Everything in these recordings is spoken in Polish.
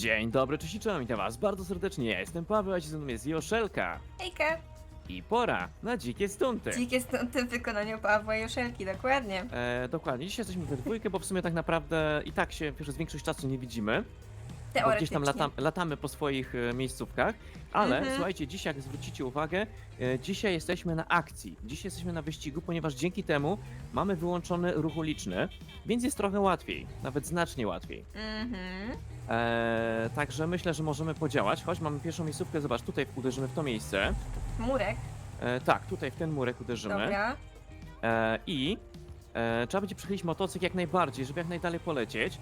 Dzień dobry, cześć i czołem, witam was bardzo serdecznie, ja jestem Paweł, a dzisiaj ze mną jest Joszelka. Hejka! I pora na dzikie stunty. Dzikie stąty w wykonaniu Pawła Joszelki, dokładnie. E, dokładnie, dzisiaj jesteśmy we dwójkę, bo w sumie tak naprawdę i tak się przez większość czasu nie widzimy, bo gdzieś Teoretycznie. tam latam, latamy po swoich e, miejscówkach, ale Mhm. słuchajcie, dzisiaj jak zwrócicie uwagę, e, dzisiaj jesteśmy na akcji, dzisiaj jesteśmy na wyścigu, ponieważ dzięki temu mamy wyłączony ruch uliczny, więc jest trochę łatwiej, nawet znacznie łatwiej. Mhm. E, także myślę, że możemy podziałać, choć mamy pierwszą miejscówkę, zobacz, tutaj uderzymy w to miejsce. Murek, E, tak, tutaj w ten murek uderzymy. dobra. E, I e, trzeba będzie przechylić motocykl jak najbardziej, żeby jak najdalej polecieć.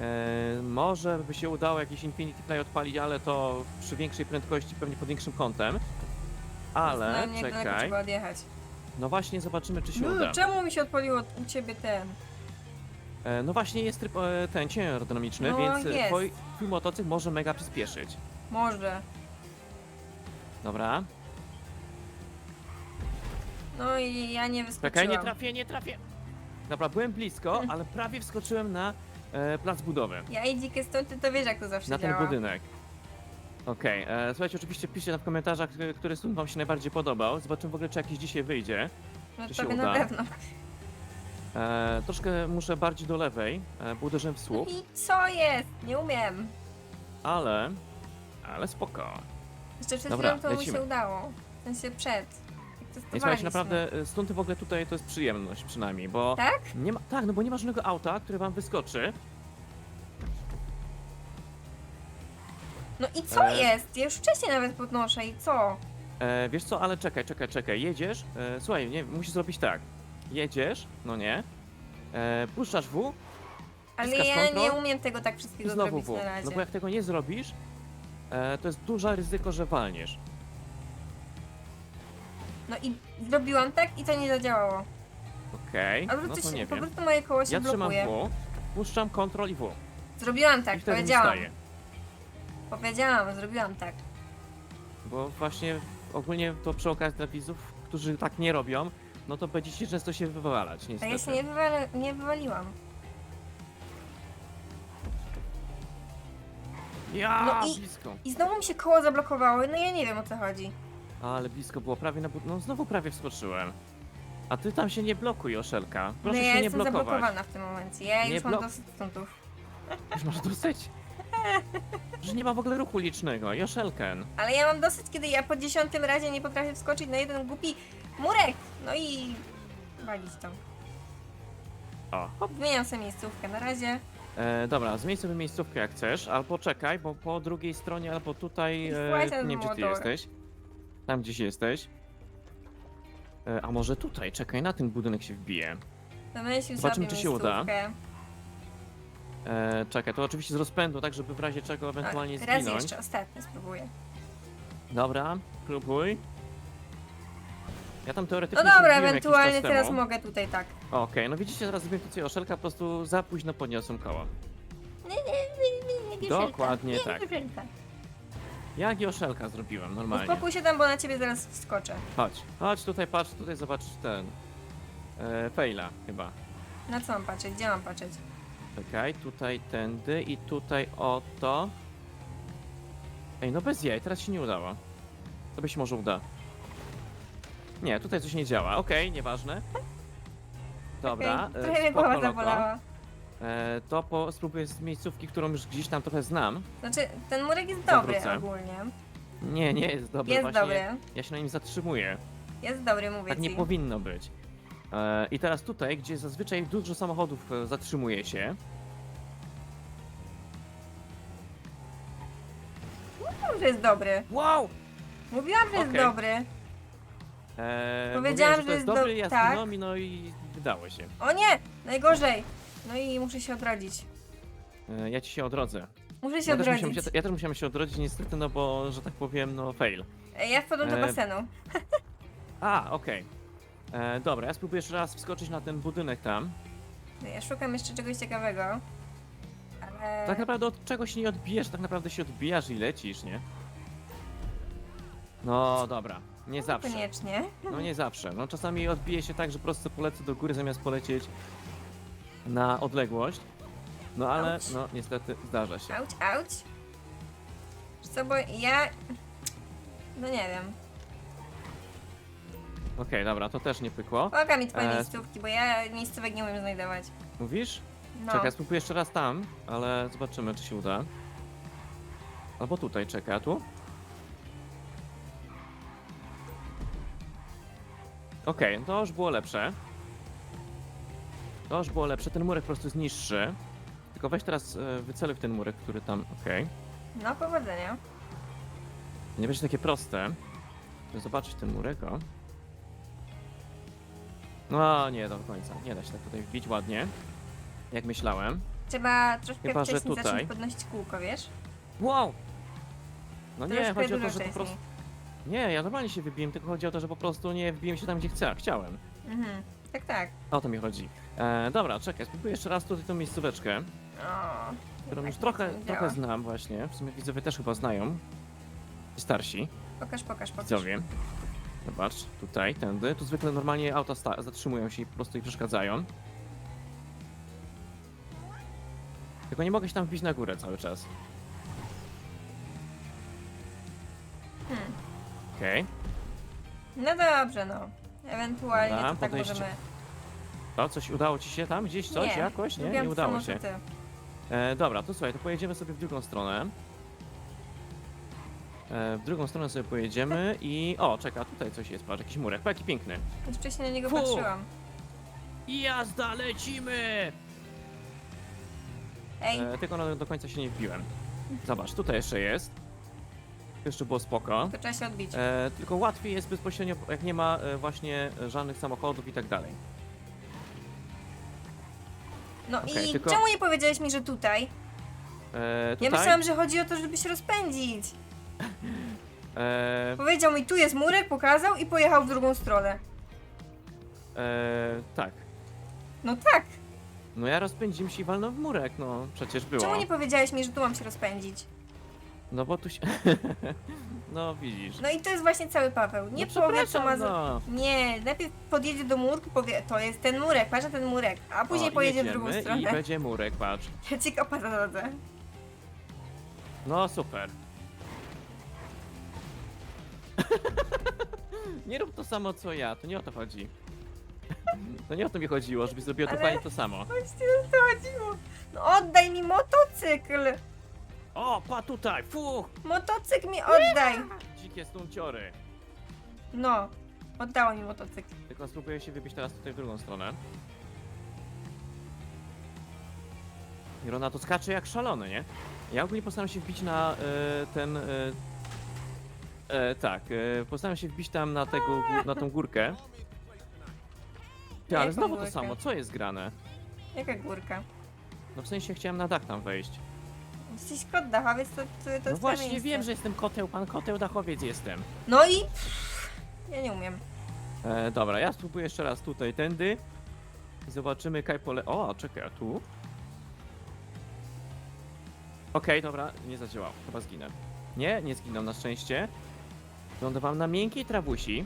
E, może by się udało jakiś Infinity Fly odpalić, ale to przy większej prędkości, pewnie pod większym kątem. Ale, Zastanawiam się, jak daleko czekaj, trzeba odjechać. no właśnie zobaczymy, czy się No, uda. czemu mi się odpaliło u ciebie ten? E, no właśnie jest tryb e, ten cień aerodynamiczny, No, więc e, jest. twój, twój motocykl może mega przyspieszyć. Może. Dobra, No i ja nie wyskoczyłam. czekaj, nie trafię, nie trafię. Dobra, byłem blisko, ale prawie wskoczyłem na e, plac budowy. Ja i dzikie stąty to wiesz jak to zawsze na ten działa. budynek. Okej, e, słuchajcie, oczywiście piszcie w komentarzach, który- który stąd wam się najbardziej podobał. Zobaczymy w ogóle, czy jakiś dzisiaj wyjdzie. No Czy się tobie uda? na pewno. E, troszkę muszę bardziej do lewej, e, bo uderzyłem w słup, I co jest? Nie umiem. ale... Ale spoko. Jeszcze przed Dobra, chwilą to mi lecimy. się udało. W sensie przed. Jak I słuchajcie, naprawdę e, stąd w ogóle tutaj to jest przyjemność przynajmniej, bo... Tak? Nie ma, tak, no bo nie ma żadnego auta, które wam wyskoczy. No i co E. jest? Ja już wcześniej nawet podnoszę i co? E, wiesz co, ale czekaj, czekaj, czekaj, jedziesz, e, słuchaj, nie, musisz zrobić tak. Jedziesz, no nie, e, puszczasz W Ale Wciskasz ja kontrol nie umiem tego tak i wszystkiego znowu zrobić W. na razie. No bo jak tego nie zrobisz, e, to jest duże ryzyko, że walniesz. No i zrobiłam tak i to nie zadziałało. Okej, Ale no to się, nie po wiem. prostu moje koło się Ja trzymam blokuje. W, puszczam Ctrl i W. Zrobiłam I tak, wtedy mi powiedziałam. staje. Powiedziałam, zrobiłam tak. Bo właśnie ogólnie to przy okazji dla widzów, którzy tak nie robią, no to będziecie często się wywalać, A niestety. ja się nie, wywala, nie wywaliłam. Ja, No i- blisko. I znowu mi się koło zablokowało, no ja nie wiem o co chodzi. Ale blisko było, prawie na... bud- No znowu prawie wskoczyłem. A ty tam się nie blokuj, Oszelka. Proszę ja się nie jestem blokować. zablokowana w tym momencie. Ja Nie już mam blok- dosyć stuntów. Już masz dosyć. Że nie ma w ogóle ruchu licznego, Joszelken. Ale ja mam dosyć, kiedy ja po dziesiątym razie nie potrafię wskoczyć na jeden głupi murek. No i walić tam. O, hop. Zmieniam sobie miejscówkę na razie. E, dobra, zmień sobie miejscówkę jak chcesz, albo czekaj, bo po drugiej stronie, albo tutaj, e, nie wiem gdzie ty jesteś. Tam gdzieś jesteś. E, a może tutaj, czekaj, na ten budynek się wbije. Zobaczymy, sobie czy się uda. miejscówkę. E, czekaj, to oczywiście z rozpędu, tak żeby w razie czego ewentualnie Tak, raz zginąć. jeszcze, ostatni spróbuję. Dobra, próbuj. Ja tam No teoretycznie dobra, się wbiłem jakiś ewentualnie czas teraz temu. mogę tutaj tak. Okej, no widzicie, teraz zrobiłem to co Joszelka, po prostu za późno podniosłem koło. Nie, nie, nie, nie, nie, Dokładnie nie, tak. Jak Joszelka zrobiłem, normalnie. Uspokój się tam, bo na ciebie zaraz wskoczę. Chodź, chodź tutaj, patrz, tutaj zobacz ten... E, faila chyba. Na co mam patrzeć? Gdzie mam patrzeć? Czekaj, tutaj tędy i tutaj oto. Ej, no bez jaj, teraz się nie udało. To by się może uda. Nie, tutaj coś nie działa, okej, nieważne. Dobra, Okej, e, Trochę mnie spoko, głowa loko. zabolała. E, to po, spróbuję z miejscówki, którą już gdzieś tam trochę znam. Znaczy, ten murek jest dobry Zawrócę. ogólnie. Nie, nie jest dobry, Jest właśnie dobry. ja się na nim zatrzymuję. Jest dobry, mówię Tak nie ci. powinno być. E, I teraz tutaj, gdzie zazwyczaj dużo samochodów e, zatrzymuje się, Mówiłam, że jest dobry. Wow! Mówiłam, że jest Okej. dobry. Eee, Powiedziałam, że to jest jest do- dobry, ja tak. i no i wydało się. O nie! Najgorzej! No i muszę się odrodzić. Eee, ja ci się odrodzę. Muszę się Ja też, odrodzić. się, ja też musiałem się odrodzić niestety, no bo, że tak powiem, no fail. Ej, Ja wpadłam do E, basenu. A, okej. Dobra, ja spróbuję jeszcze raz wskoczyć na ten budynek tam. Ja szukam jeszcze czegoś ciekawego. Ale... Tak naprawdę od czegoś nie odbijasz, tak naprawdę się odbijasz i lecisz, nie? No dobra, nie zawsze. Koniecznie. No nie zawsze. No czasami odbije się tak, że prosto polecę do góry zamiast polecieć na odległość. No ale, Auć. no niestety zdarza się. Auć, auć. Co, bo ja... No nie wiem. Okej, dobra, to też nie pykło. Poga mi twoje E, miejscówki, bo ja miejscówek nie umiem znajdować. Mówisz? No. Czekaj, spróbuję jeszcze raz tam, ale zobaczymy, czy się uda. Albo tutaj, czekaj, a tu? Okej, to już było lepsze. To już było lepsze, ten murek po prostu jest niższy. Tylko weź teraz e, wyceluj w ten murek, który tam, okej. No, powodzenia. Nie będzie takie proste. Żeby zobaczyć ten murek, o. No, nie do końca. Nie da się tak tutaj wbić ładnie. Jak myślałem. Trzeba troszkę Chyba, że wcześniej tutaj. zacząć podnosić kółko, wiesz? Wow! No nie, troszkę chodzi o to, że po wcześniej. prostu... Nie, ja normalnie się wybiłem, tylko chodzi o to, że po prostu nie wbiłem się tam, gdzie chcę, chciałem. Mhm. Tak, tak. O to mi chodzi. E, dobra, czekaj, spróbuję jeszcze raz tutaj tą miejscóweczkę, O, którą tak już trochę, nie trochę działa. znam właśnie. W sumie widzowie też chyba znają. Ci Starsi Pokaż, pokaż, pokaż. widzowie. Zobacz, tutaj, tędy. Tu zwykle normalnie auta sta- zatrzymują się i po prostu ich przeszkadzają. Tylko nie mogę się tam wbić na górę cały czas. Hmm. Okej. No dobrze, no. Ewentualnie Dobra, to tak podejście. możemy... To coś udało ci się tam gdzieś coś nie, jakoś? Nie, nie udało się. ty. E, dobra, to słuchaj, to pojedziemy sobie w drugą stronę. E, w drugą stronę sobie pojedziemy i... O, czeka, tutaj coś jest, patrz, jakiś murek, jaki piękny. Już wcześniej na niego Fu. patrzyłam. I jazda, lecimy! Ej, E, tylko no, do końca się nie wbiłem. Zobacz, tutaj jeszcze jest. Jeszcze było spoko. to trzeba się odbić. E, tylko łatwiej jest bezpośrednio, jak nie ma e, właśnie żadnych samochodów i tak dalej. No okej, i tylko- czemu nie powiedziałeś mi, że tutaj? E, tutaj, Ja myślałam, że chodzi o to, żeby się rozpędzić. e, Powiedział mi, tu jest murek, pokazał i pojechał w drugą stronę. e, tak. No tak. No ja rozpędziłem się i walnął w murek, no przecież było. Czemu nie powiedziałeś mi, że tu mam się rozpędzić? No bo tu się... no widzisz. No i to jest właśnie cały Paweł. Nie no, powie, co ma za... no. Nie, najpierw podjedzie do murku, powie, to jest ten murek, patrz na ten murek, a później O, pojedzie w jedziemy drugą I stronę. będzie murek, patrz. Ja ci kopa na drodze. No super. nie rób to samo co ja, to nie o to chodzi. To nie o to mi chodziło, żebyś zrobiła Ale- dokładnie to samo. Właśnie o to chodziło. No oddaj mi motocykl! O, pa tutaj, fuch! Motocykl mi oddaj! Dzikie stunciory. No, oddało mi motocykl. Tylko spróbuję się wybić teraz tutaj w drugą stronę. I Rona to skacze jak szalony, nie? Ja ogólnie postaram się wbić na e, ten... E, e, tak, e, postaram się wbić tam na, tego, gó- na tą górkę. Ty, ale Jaką znowu to górkę? samo, co jest grane? Jaka górka? No w sensie chciałem na dach tam wejść. Jesteś kot dachowiec, to, to, to jest No twoje właśnie miejsce. wiem, że jestem koteł, pan koteł dachowiec jestem. No i... Pff, ja nie umiem. E, dobra, ja spróbuję jeszcze raz tutaj, tędy. I zobaczymy, kaj pole... O, czekaj, a tu? Okej, dobra, nie zadziałało, chyba zginę. Nie, nie zginął na szczęście. Lądowałem na miękkiej trawusi.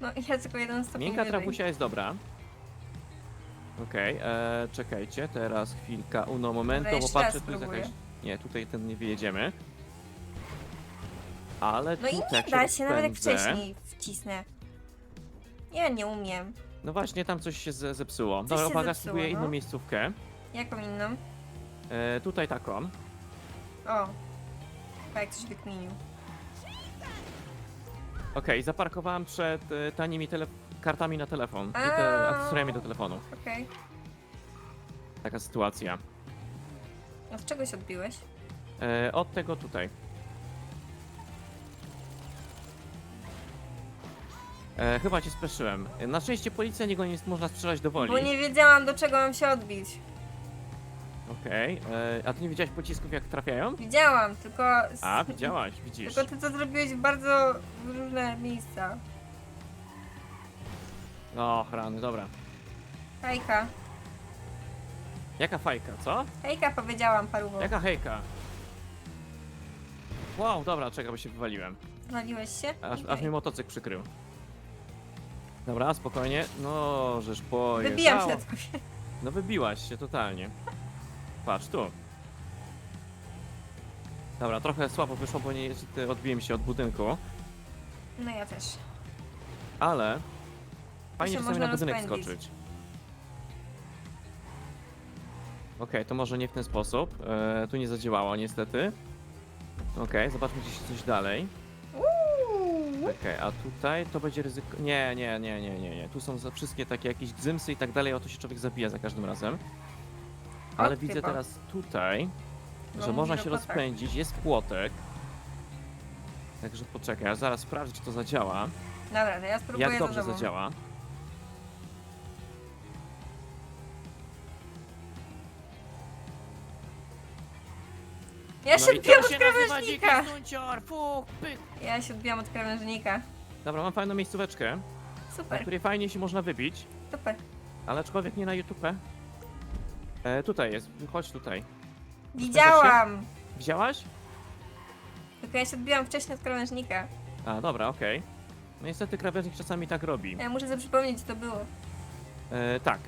No i ja tylko jeden stopień Miękka wyżej. trawusia jest dobra. Okej, e, czekajcie, teraz chwilka, uno momento, bo jeszcze patrzę, raz tu jest spróbuję. jakaś... Nie, tutaj ten nie wyjedziemy. Ale No i tutaj nie jak da się, nawet jak rozpędzę- wcześniej wcisnę. Ja nie umiem. No właśnie, tam coś się ze- zepsuło. Coś Dobra, się uwaga, zepsuło, spróbuję inną no. miejscówkę. Jaką inną? E, tutaj taką. O. Chyba jak coś wykminił. Okej, zaparkowałem przed e, tanimi tele- kartami na telefon i te akcesoriami do telefonu. Okej. Taka sytuacja. Od czego się odbiłeś? E, od tego tutaj. E, chyba cię speszyłem. Na szczęście policja niego nie można strzelać do woli. Bo nie wiedziałam, do czego mam się odbić. Okej, e, a ty nie widziałeś pocisków jak trafiają? Widziałam, tylko... A, widziałaś, widzisz. Tylko ty to zrobiłeś w bardzo różne miejsca. O, rany, dobra. Hejka. Jaka fajka, co? Hejka powiedziałam paruwo. Jaka hejka? Wow, dobra, czekaj, bo się wywaliłem. Waliłeś się? Aż, Okej. aż mnie motocykl przykrył. Dobra, spokojnie. No, żeż pojechało. Wybijam się na tobie. No wybiłaś się totalnie. Patrz tu. Dobra, trochę słabo wyszło, bo niestety odbiłem się od budynku, No ja też. ale fajnie się czasami można na budynek rozpędzić. skoczyć. Okej, to może nie w ten sposób. E, tu nie zadziałało niestety. Okej, zobaczmy gdzieś coś dalej. Okej, a tutaj to będzie ryzyko... Nie, nie, nie, nie, nie, nie. Tu są za wszystkie takie jakieś gzymsy i tak dalej, o to się człowiek zabija za każdym razem. Ale O, widzę chyba. teraz tutaj, No, że można się kotach. rozpędzić, jest płotek. Także poczekaj, aż zaraz sprawdzę, czy to zadziała. Dobra, to ja spróbuję Jak dobrze domu. zadziała. Ja się No i odbijam to od się nazywa dziki krawężnika! pyk. Ja się odbijam od krawężnika. Dobra, mam fajną miejscóweczkę, na Super, której fajnie się można wybić, super. ale aczkolwiek nie na YouTube. E, tutaj jest, chodź tutaj. Widziałam! Wzięłaś? Tylko ja się odbijam wcześniej od krawężnika. A, dobra, okej. No niestety krawężnik czasami tak robi. Ja muszę sobie przypomnieć, co to było. E, tak,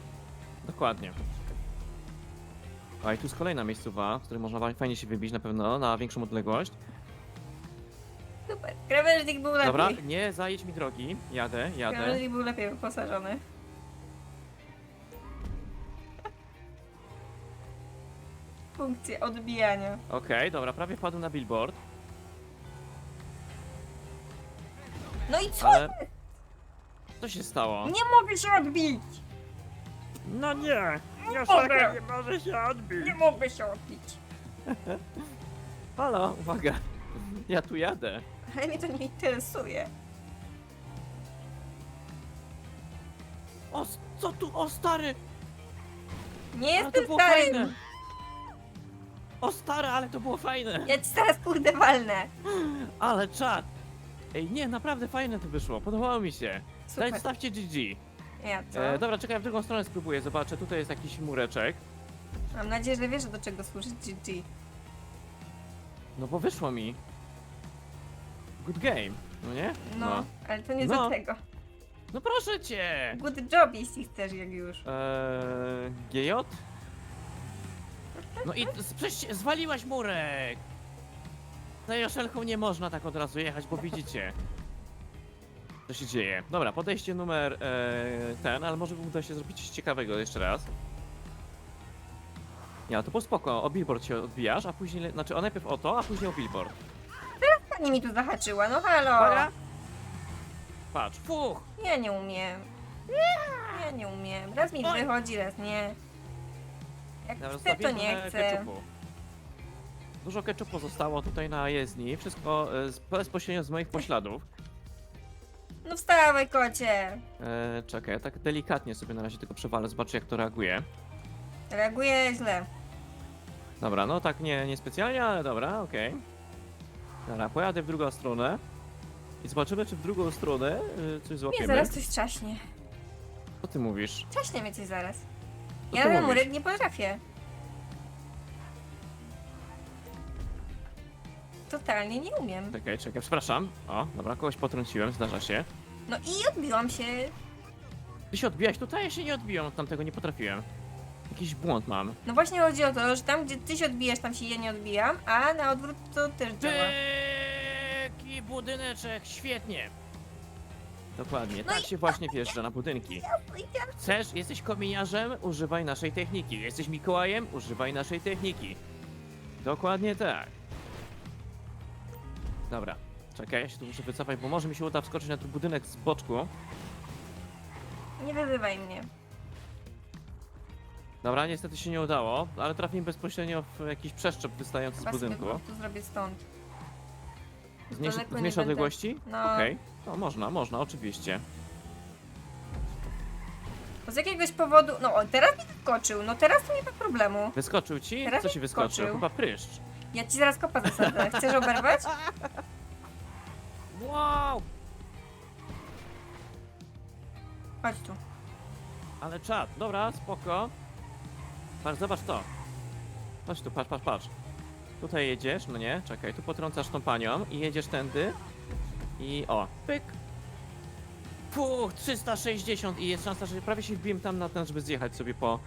dokładnie. A i tu jest kolejna miejscowa, w której można fajnie się wybić na pewno na większą odległość. Super. Krawężnik był lepiej. Dobra, nie zajedź mi drogi. Jadę, jadę. Krawężnik był lepiej wyposażony. Funkcje odbijania. Okej, dobra, prawie wpadłem na billboard, No i co? ale... Co się stało? Nie mogę się odbić! No nie! Nie może się odbić! Nie mogę się odbić! Halo, uwaga! Ja tu jadę. Ale mnie to nie interesuje. O, s- co tu? O, stary! Nie Ale to jestem było starym! fajne! O, stary, ale to było fajne! Ja ci zaraz kurde walnę. Ale czad! Ej, nie, naprawdę fajne to wyszło, podobało mi się. Super. Daj, stawcie GG. Ja co? E, dobra, czekaj, w drugą stronę spróbuję, zobaczę, tutaj jest jakiś mureczek. Mam nadzieję, że wiesz do czego służy GG. No bo wyszło mi. Good game, no nie? No, ale to nie No. do tego. No proszę cię! Good job, jeśli chcesz, jak już. Eee, GJ? No i z- przecież zwaliłaś murek! Za Joszelką nie można tak od razu jechać, bo widzicie. Co się dzieje. Dobra, podejście numer e, ten, ale może uda się zrobić coś ciekawego jeszcze raz. Ja, to było spoko, o billboard się odbijasz, a później, le- znaczy o najpierw o to, a później o billboard. Pani mi tu zahaczyła, no halo. Uwaga! Patrz, fuch! Ja nie umiem. Ja nie umiem. Raz mi Oj. wychodzi, raz nie. Jak Dobra, chcę, to zostawiłem nie trochę chcę. Ketchupu. Dużo ketchupu zostało tutaj na jezdni, wszystko e, z- bezpośrednio z moich pośladów. No wstawaj, kocie. E, czekaj, ja tak delikatnie sobie na razie tylko przewalę, zobaczę jak to reaguje. Reaguję źle. Dobra, no tak nie, nie specjalnie, ale dobra, okej. Dobra, pojadę w drugą stronę i zobaczymy, czy w drugą stronę y, coś Nie, złapiemy. zaraz coś trzaśnie. Co ty mówisz? Trzaśnie mnie coś zaraz. Co Ja ty na mówisz? murek nie potrafię. Totalnie nie umiem. Czekaj, czekaj, przepraszam. O, dobra, kogoś potrąciłem, zdarza się. No i odbiłam się. Ty się odbijałeś tutaj? Ja się nie odbiłem, od tamtego nie potrafiłem. Jakiś błąd mam. No właśnie chodzi o to, że tam gdzie ty się odbijasz, tam się ja nie odbijam, a na odwrót to też działa. Taki budyneczek, świetnie. Dokładnie, No tak się właśnie wjeżdża na budynki. No Chcesz, jesteś kominiarzem? Używaj naszej techniki. Jesteś Mikołajem? Używaj naszej techniki. Dokładnie tak. Dobra, czekaj, ja się tu muszę wycofać, bo może mi się uda wskoczyć na ten budynek z boczku. Nie wyzywaj mnie. Dobra, niestety się nie udało, ale trafiłem bezpośrednio w jakiś przeszczep wystający z Chyba sobie budynku. po prostu zrobię stąd. Zmniejsz, daleko nie zmniejsz będę. odległości? No. Okej, no można, można, oczywiście. Bo z jakiegoś powodu. No o, teraz mi wyskoczył. No teraz to nie ma problemu. Wyskoczył ci? Teraz Co mi ci wyskoczył? wyskoczył. Chyba pryszcz. Ja ci zaraz kopa zasadzę. Chcesz oberwać? Wow! Chodź tu. Ale czad, dobra, spoko. Patrz, zobacz to. Chodź tu, patrz, patrz, patrz. Tutaj jedziesz, no nie, czekaj, tu potrącasz tą panią i jedziesz tędy. I o, pyk. Puh, 360 i jest szansa, że prawie się wbiłem tam na ten, żeby zjechać sobie po,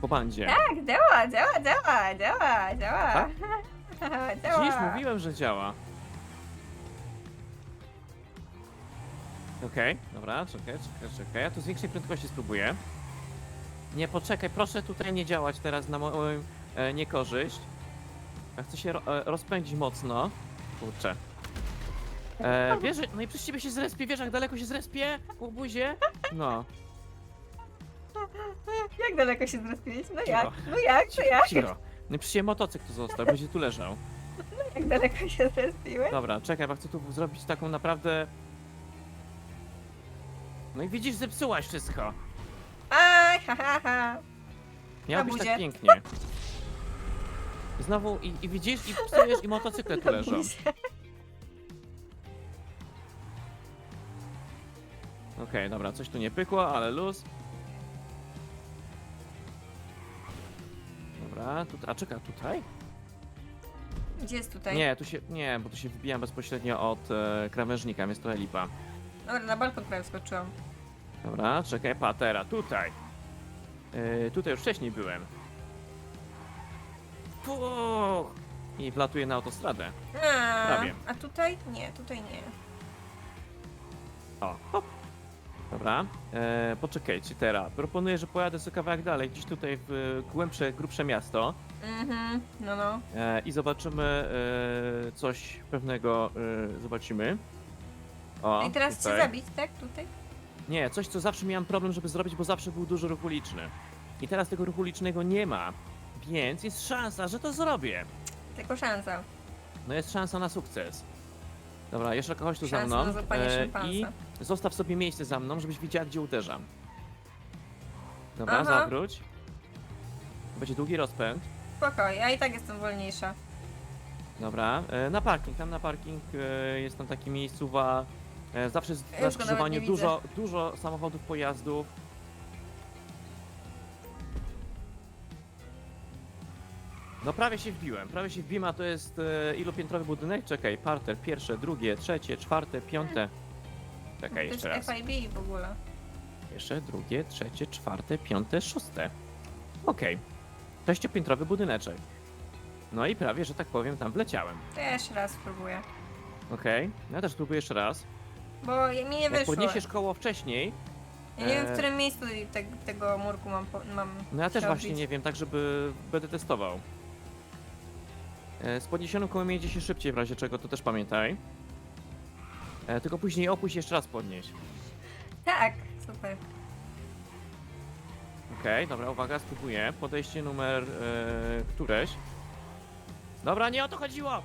po bandzie. Tak, działa, działa, działa, działa, działa. Tak? Haha, Dziś działa. mówiłem, że działa. Okej, dobra, czekaj, czekaj, czekaj. Ja tu z większej prędkości spróbuję. Nie, poczekaj, proszę tutaj nie działać teraz na moją e, niekorzyść. Ja chcę się ro, e, rozpędzić mocno. Kurczę. E, wiesz, że- no i przez ciebie się zrespie, wiesz jak daleko się zrespie? Łobuzie? No. Jak daleko się zrespiłeś? No jak? No jak? To jak? Cicho. No i przecież motocykl tu został, będzie tu leżał. Jak daleko się zrespiłeś? Dobra, czekaj, bo chcę tu zrobić taką naprawdę... No i widzisz, zepsułaś wszystko. Aj, ha, ha, ha. Miało Na być buzie. tak pięknie. I Znowu, i, i widzisz, i psujesz, i motocykle tu leżą. Okej, dobra, coś tu nie pykło, ale luz. Dobra, tutaj, a czekaj, tutaj? Gdzie jest tutaj? Nie, tu się, nie, bo tu się wbijam bezpośrednio od e, krawężnika, jest to lipa. Dobra, na balkon prawie skoczyłam. Dobra, czekaj, patera, tutaj. Yy, tutaj już wcześniej byłem. Puch! I wlatuję na autostradę. A, Prawie. a tutaj? Nie, tutaj nie. O, hop. Dobra, e, poczekajcie teraz. Proponuję, że pojadę sobie kawałek dalej, gdzieś tutaj w głębsze, grubsze miasto Mhm, no no. e, i zobaczymy e, coś pewnego, e, zobaczymy. O, No I teraz tutaj. cię zabić, tak? Tutaj? Nie, coś co zawsze miałem problem, żeby zrobić, bo zawsze był duży ruch uliczny. I teraz tego ruchu ulicznego nie ma, więc jest szansa, że to zrobię. Tylko szansa. No jest szansa na sukces. Dobra, jeszcze kogoś tu za Szansa mną. na złapanie e, szympansa. I zostaw sobie miejsce za mną, żebyś widziała, gdzie uderzam. Dobra, Aha. zawróć. Będzie długi rozpęd. Spoko, ja i tak jestem wolniejsza. Dobra, e, na parking, tam na parking e, jest tam taki miejscowa. E, zawsze jest Ja na już go nawet skrzyżowaniu nie dużo, dużo samochodów, pojazdów. No prawie się wbiłem, prawie się wbiłem, a to jest e, ilopiętrowy budynek? Czekaj, parter, pierwsze, drugie, trzecie, czwarte, piąte. Czekaj, to jest jeszcze raz. FIB w ogóle. Pierwsze, drugie, trzecie, czwarte, piąte, szóste. Okej. Sześciopiętrowy budyneczek. No i prawie, że tak powiem, tam wleciałem. To ja jeszcze raz spróbuję. Okej, ja też spróbuję jeszcze raz. Bo mi nie Jak wyszło. podniesiesz koło wcześniej, Ja nie wiem, e, w którym miejscu te, tego murku mam, po- mam no ja też się właśnie odbić. nie wiem, tak żeby będę testował. E, Z podniesionym kołem jedzie się szybciej w razie czego, to też pamiętaj. E, Tylko później opuść jeszcze raz podnieść. Tak, super. Okej, dobra, uwaga, spróbuję. Podejście numer e, któreś. Dobra, nie o to chodziło!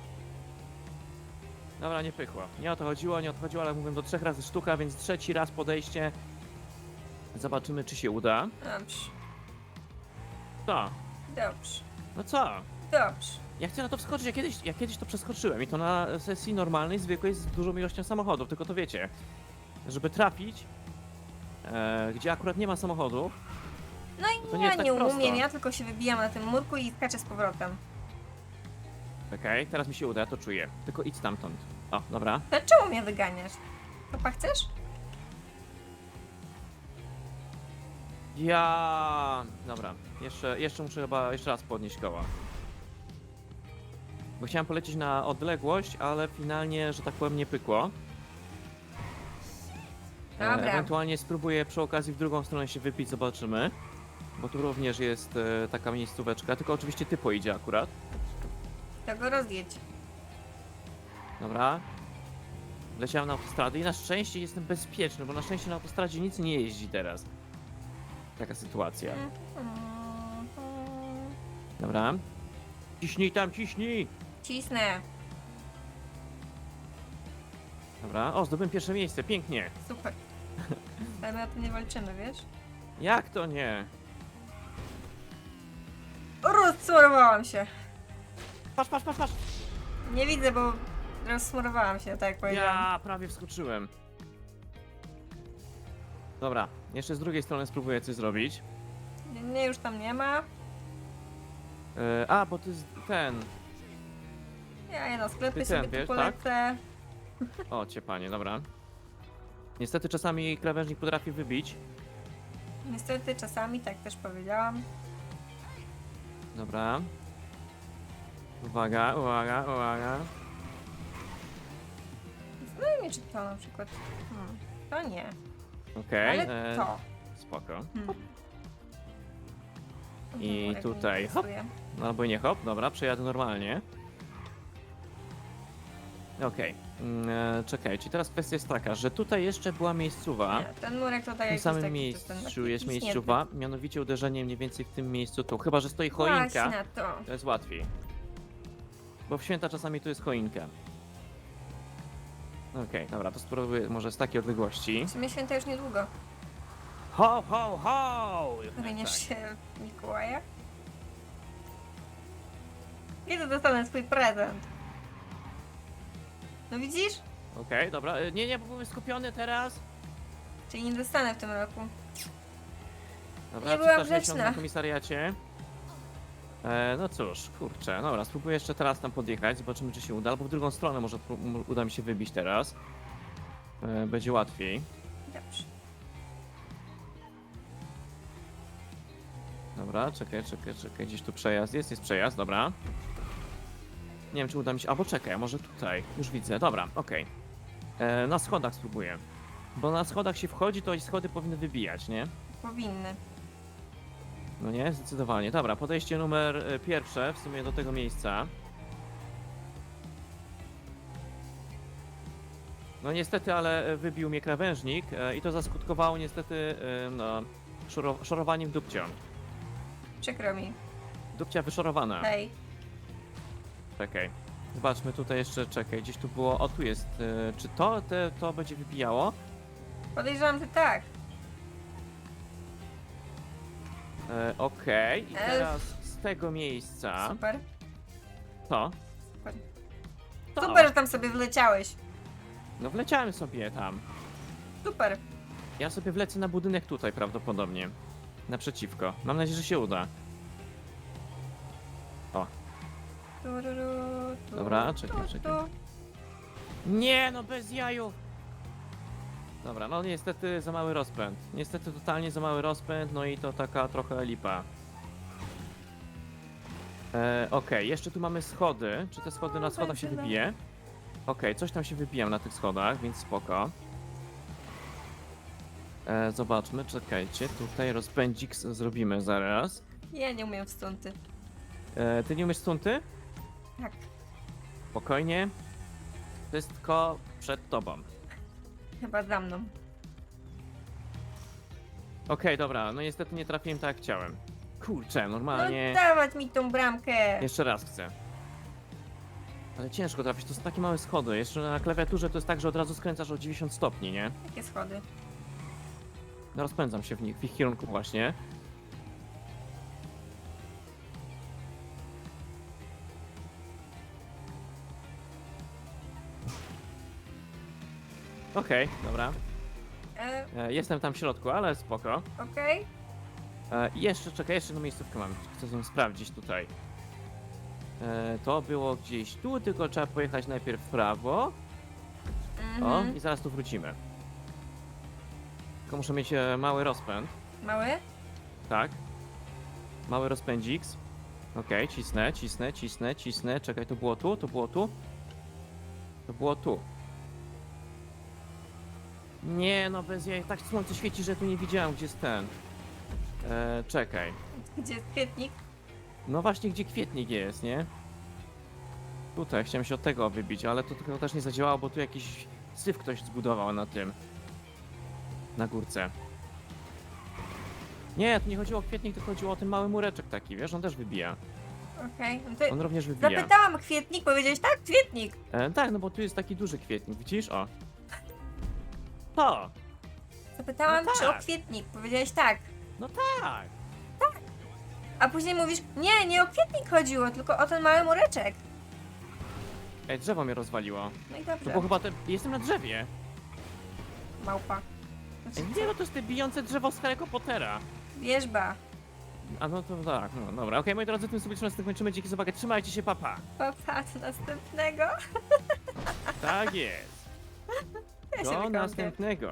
Dobra, nie pykło. Nie o to chodziło, nie o to chodziło, ale mówię do trzech razy sztuka, więc trzeci raz podejście. Zobaczymy, czy się uda. Dobrze, Co? dobrze, No co? dobrze. Ja chcę na to wskoczyć, ja kiedyś, ja kiedyś to przeskoczyłem i to na sesji normalnej, zwykłej, z dużą ilością samochodów, tylko to wiecie, żeby trafić, e, gdzie akurat nie ma samochodów, No i To nie ja jest tak nie prosto. umiem, ja tylko się wybijam na tym murku i skaczę z powrotem. okej, teraz mi się uda, ja to czuję, tylko idź stamtąd. O, dobra, Dlaczego mnie wyganiasz? Papa chcesz? ja... dobra, jeszcze, jeszcze muszę chyba jeszcze raz podnieść koła. Bo chciałem polecieć na odległość, ale finalnie, że tak powiem, nie pykło. E, Dobra. ewentualnie spróbuję przy okazji w drugą stronę się wypić, zobaczymy. Bo tu również jest e, taka miejscóweczka, tylko oczywiście ty pojedzie akurat. To go rozjedź. Dobra. Leciałem na autostradę i na szczęście jestem bezpieczny, bo na szczęście na autostradzie nic nie jeździ teraz. Taka sytuacja. Dobra. Ciśnij tam, ciśnij! Cisnę. Dobra. O, zdobyłem pierwsze miejsce, pięknie. Super. Ale my o tym nie walczymy, wiesz? Jak to nie? Rozsmarowałam się. Patrz, patrz, patrz, patrz! Nie widzę, bo rozsmarowałam się, tak jak powiedziałam. Ja prawie wskoczyłem. Dobra, jeszcze z drugiej strony spróbuję coś zrobić. Nie, już tam nie ma. E, a, bo to jest ten. Ja je na sklepy Ty sobie ten, tu wiesz, polecę. O, cię panie, dobra. Niestety czasami krawężnik potrafi wybić. Niestety czasami, tak też powiedziałam. Dobra. Uwaga, uwaga, uwaga. Zastanawiam mnie, czy to na przykład... Hmm, to nie. Okej, Ale e, to. spoko. Hmm. I mnie tutaj, hop. interesuje. No albo nie hop, dobra, przejadę normalnie. Okej, mm, e, czekajcie, teraz kwestia jest taka, że tutaj jeszcze była miejscowa. Nie, ten murek tutaj W tym samym taki, to ten miejscu taki jest miejscowa, mianowicie uderzenie mniej więcej w tym miejscu tu. Chyba, że stoi choinka, Właśnie to. to jest łatwiej. Bo w święta czasami tu jest choinka. Okej, dobra, to spróbuję może z takiej odległości. W sumie święta już niedługo. Ho, ho, ho! Jednak Wymieniasz tak. się w Mikołaja? Kiedy dostanę swój prezent? No widzisz? Okej, dobra, e, nie, nie, bo byłem skupiony teraz. Czyli nie dostanę w tym roku. Dobra, Nie byłam 360 grzeczna. na komisariacie. E, no cóż, kurczę, dobra, spróbuję jeszcze teraz tam podjechać, zobaczymy czy się uda, albo w drugą stronę może pró- uda mi się wybić teraz. E, będzie łatwiej. Dobrze. Dobra, czekaj, czekaj, czekaj, gdzieś tu przejazd jest, jest przejazd, dobra. Nie wiem czy uda mi się, albo czekaj, może tutaj, już widzę, dobra, okej. E, Na schodach spróbuję. Bo na schodach się wchodzi, to i schody powinny wybijać, nie? Powinny. No nie, zdecydowanie. Dobra, podejście numer e, pierwsze w sumie do tego miejsca. No niestety, ale e, wybił mnie krawężnik e, i to zaskutkowało niestety e, no, szoro, szorowaniem dupcią. Przykro mi. Dupcia wyszorowana. Hej. Czekaj. Zobaczmy tutaj jeszcze, czekaj, gdzieś tu było, o tu jest, e, czy to, te, to będzie wybijało? Podejrzewam, że tak. E, Okej, i teraz z tego miejsca, Super. to, Super. Super, że tam sobie wleciałeś. no wleciałem sobie tam. Super. Ja sobie wlecę na budynek tutaj prawdopodobnie. Naprzeciwko. Mam nadzieję, że się uda. Tururu, tu, Dobra, czekaj, tu, czekaj. tu. Nie, no bez jaju! Dobra, no niestety za mały rozpęd. Niestety totalnie za mały rozpęd, no i to taka trochę lipa. E, Okej, jeszcze tu mamy schody. Czy te schody na O, schodach się wybije? Okej, coś tam się wybijam na tych schodach, więc spoko. E, zobaczmy, czekajcie, tutaj rozpędzik z- zrobimy zaraz. Ja nie umiem stunty. E, ty nie umiesz stunty? Tak. Spokojnie. Wszystko przed tobą. Chyba za mną. Okej, dobra, no niestety nie trafiłem tak jak chciałem. Kurczę, No normalnie. dawać mi tą bramkę. Jeszcze raz chcę. Ale ciężko trafić, to są takie małe schody. Jeszcze na klawiaturze to jest tak, że od razu skręcasz o 90 stopni, nie? Jakie schody? No rozpędzam się w, nich, w ich kierunku właśnie. Okej, dobra. E, E, jestem tam w środku, ale spoko. Okej. E, i jeszcze, czekaj, jeszcze jedną miejscówkę mam. Chcę ją sprawdzić tutaj. E, to było gdzieś tu, tylko trzeba pojechać najpierw w prawo. O, Mhm. i zaraz tu wrócimy. Tylko muszę mieć e, mały rozpęd, Mały? tak? Mały rozpędzik. Okej, cisnę, cisnę, cisnę, cisnę. Czekaj, to było tu, to było tu. To było tu. Nie, no bez jaj, tak słońce świeci, że tu nie widziałem, gdzie jest ten. E, czekaj. Gdzie jest kwietnik? No właśnie, gdzie kwietnik jest, nie? Tutaj, chciałem się od tego wybić, ale to tylko też nie zadziałało, bo tu jakiś syf ktoś zbudował na tym. Na górce. Nie, tu nie chodziło o kwietnik, tylko chodziło o ten mały mureczek taki, wiesz, on też wybija. Okej. No to On również wybija. zapytałam kwietnik, powiedziałeś tak? Kwietnik. E, tak, no bo tu jest taki duży kwietnik, widzisz? O. To! Zapytałam, No czy o tak. kwietnik. Powiedziałeś tak. No tak! A później mówisz, nie, nie o kwietnik chodziło, tylko o ten mały mureczek. Ej, drzewo mnie rozwaliło. No i To dobrze. było chyba te... Jestem na drzewie. Małpa. Ej, Znaczy, nie, no to jest te bijące drzewo z Harry'ego Pottera. Wierzba. A no to tak, no dobra. Okej, moi drodzy, tym sobie trzymaj, kończymy. Dzięki za uwagę. Trzymajcie się, papa. Papa, do następnego. Tak jest. Şu an aslında następnego.